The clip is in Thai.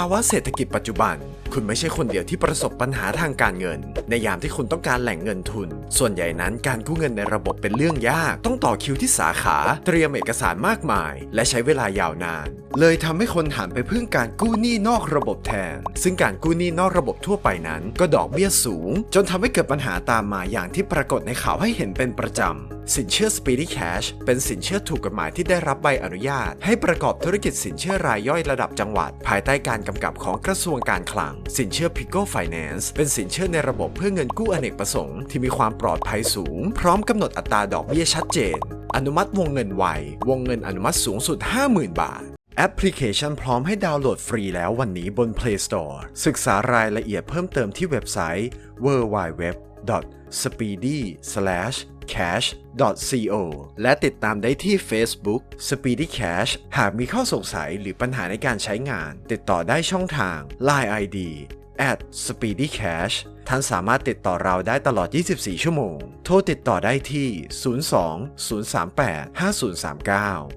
ภาวะเศรษฐกิจปัจจุบัน คุณไม่ใช่คนเดียวที่ประสบปัญหาทางการเงิน ในยามที่คุณต้องการแหล่งเงินทุน ส่วนใหญ่นั้นการกู้เงินในระบบเป็นเรื่องยาก ต้องต่อคิวที่สาขา เตรียมเอกสารมากมาย และใช้เวลายาวนาน เลยทำให้คนหันไปพึ่งการกู้หนี้นอกระบบแทน ซึ่งการกู้หนี้นอกระบบทั่วไปนั้น ก็ดอกเบี้ยสูง จนทำให้เกิดปัญหาตามมาอย่างที่ปรากฏในข่าวให้เห็นเป็นประจำสินเชื่อ Speedy Cash เป็นสินเชื่อถูกกฎหมายที่ได้รับใบอนุญาต ให้ประกอบธุรกิจสินเชื่อรายย่อยระดับจังหวัด ภายใต้การกำกับของกระทรวงการคลัง สินเชื่อ Pico Finance เป็นสินเชื่อในระบบเพื่อเงินกู้อเนกประสงค์ที่มีความปลอดภัยสูง พร้อมกำหนดอัตราดอกเบี้ยชัดเจน อนุมัติวงเงินไว วงเงินอนุมัติสูงสุด 50,000 บาท แอปพลิเคชันพร้อมให้ดาวน์โหลดฟรีแล้ววันนี้บน Play Store ศึกษารายละเอียดเพิ่มเติมที่เว็บไซต์ www.speedy/cash.co และติดตามได้ที่ Facebook Speedy Cash หากมีข้อสงสัยหรือปัญหาในการใช้งาน ติดต่อได้ช่องทาง Line ID at Speedy Cash ท่านสามารถติดต่อเราได้ตลอด 24 ชั่วโมง โทรติดต่อได้ที่ 02 038 5039